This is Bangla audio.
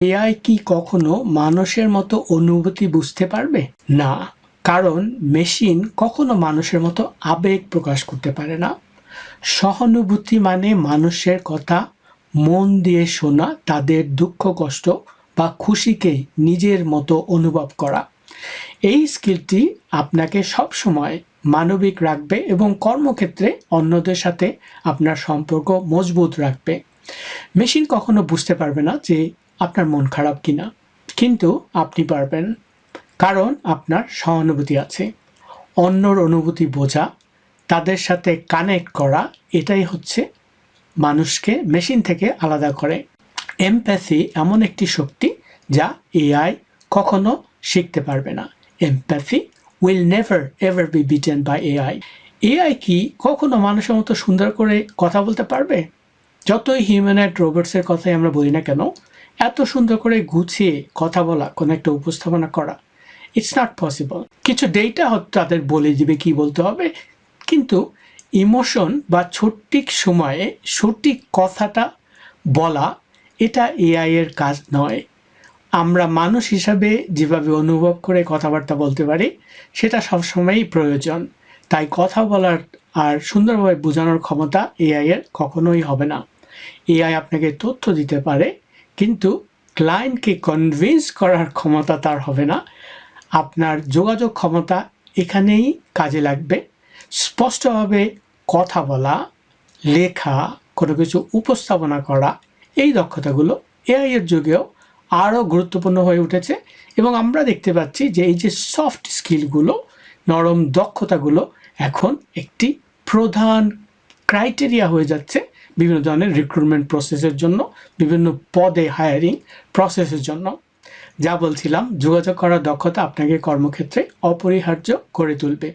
এআই কি কখনো মানুষের মতো অনুভূতি বুঝতে পারবে? না, কারণ মেশিন কখনো মানুষের মতো আবেগ প্রকাশ করতে পারে না। সহানুভূতি মানে মানুষের কথা মন দিয়ে শোনা, তাদের দুঃখ, কষ্ট বা খুশিকে নিজের মতো অনুভব করা। এই স্কিলটি আপনাকে সবসময় মানবিক রাখবে এবং কর্মক্ষেত্রে অন্যদের সাথে আপনার সম্পর্ক মজবুত রাখবে। মেশিন কখনো বুঝতে পারবে না যে আপনার মন খারাপ কিনা, কিন্তু আপনি পারবেন। কারণ আপনার সহানুভূতি আছে। অন্যর অনুভূতি বোঝা, তাদের সাথে কানেক্ট করা, এটাই হচ্ছে মানুষকে মেশিন থেকে আলাদা করে। এমপ্যাথি এমন একটি শক্তি যা এআই কখনো শিখতে পারবে না। Empathy will never ever be beaten by AI AI কি কখনো মানুষের মতো সুন্দর করে কথা বলতে পারবে? যতই হিউম্যানয়েড রোবটসের কথাই আমরা বলি না কেন এত সুন্দর করে গুছিয়ে কথা বলা, কোনো একটা উপস্থাপনা করা ইটস নট পসিবল কিছু ডেটা তাদের বলে দিবে কি বলতে হবে, কিন্তু ইমোশন বা সঠিক সময়ে সঠিক কথাটা বলা, এটা এআই এর কাজ নয়। আমরা মানুষ হিসাবে যেভাবে অনুভব করে কথাবার্তা বলতে পারি, সেটা সবসময়ই প্রয়োজন। তাই কথা বলার আর সুন্দরভাবে বোঝানোর ক্ষমতা এআই এর কখনোই হবে না। এআই আপনাকে তথ্য দিতে পারে কিন্তু ক্লায়েন্টকে কনভিন্স করার ক্ষমতা তার হবে না। আপনার যোগাযোগ ক্ষমতা এখানেই কাজে লাগবে। স্পষ্টভাবে কথা বলা, লেখা, কোনো কিছু উপস্থাপনা করা, এই দক্ষতাগুলো এআই এর যুগেও আরও গুরুত্বপূর্ণ হয়ে উঠেছে এবং আমরা দেখতে পাচ্ছি যে এই যে সফট স্কিলগুলো নরম দক্ষতাগুলো এখন একটি প্রধান ক্রাইটেরিয়া হয়ে যাচ্ছে বিভিন্ন ধরনের রিক্রুটমেন্ট প্রসেসের জন্য, বিভিন্ন পদে হায়ারিং প্রসেসের জন্য। যা বলছিলাম, যোগাযোগ করার দক্ষতা আপনাকে কর্মক্ষেত্রে অপরিহার্য করে তুলবে।